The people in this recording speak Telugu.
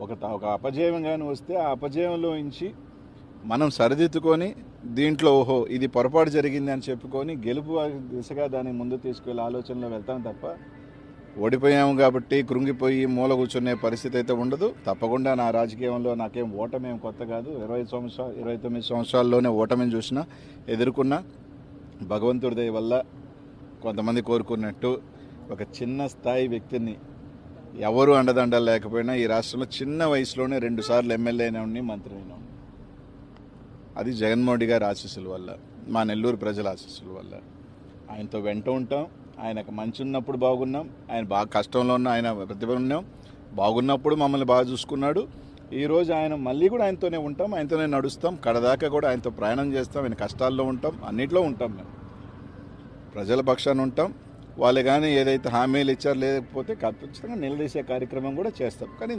ఒక ఒక అపజయం కానీ వస్తే ఆ అపజయంలో నుంచి మనం సరిదిద్దుకొని దీంట్లో ఓహో ఇది పొరపాటు జరిగింది అని చెప్పుకొని గెలుపు దిశగా దాన్ని ముందు తీసుకెళ్ళే ఆలోచనలో వెళ్తాం తప్ప ఓడిపోయాము కాబట్టి కృంగిపోయి మూల కూర్చునే పరిస్థితి అయితే ఉండదు. తప్పకుండా నా రాజకీయంలో నాకేం ఓటమేం కొత్త కాదు. ఇరవై సంవత్సరాలు ఇరవై తొమ్మిది సంవత్సరాల్లోనే ఓటమిని చూసిన ఎదుర్కొన్న భగవంతుడి దయ వల్ల కొంతమంది కోరుకున్నట్టు ఒక చిన్న స్థాయి వ్యక్తిని ఎవరు అండదండలు లేకపోయినా ఈ రాష్ట్రంలో చిన్న వయసులోనే రెండు సార్లు ఎమ్మెల్యే అయినా ఉండి మంత్రి అయినా ఉండి అది జగన్మోహన్ రెడ్డి గారి ఆశీస్సుల వల్ల మా నెల్లూరు ప్రజల ఆశీస్సుల వల్ల. ఆయనతో వెంట ఉంటాం ఆయనకు మంచి ఉన్నప్పుడు బాగున్నాం ఆయన బాగా కష్టంలో ఉన్న ఆయన ప్రతిభ ఉన్నాం బాగున్నప్పుడు మమ్మల్ని బాగా చూసుకున్నాడు. ఈరోజు ఆయన మళ్ళీ కూడా ఆయనతోనే ఉంటాం ఆయనతోనే నడుస్తాం కడదాకా కూడా ఆయనతో ప్రయాణం చేస్తాం ఆయన కష్టాల్లో ఉంటాం అన్నిట్లో ఉంటాం మేము. ప్రజల పక్షాన ఉంటాం వాళ్ళు కానీ ఏదైతే హామీలు ఇచ్చారో లేకపోతే ఖచ్చితంగా నిలదీసే కార్యక్రమం కూడా చేస్తాం కానీ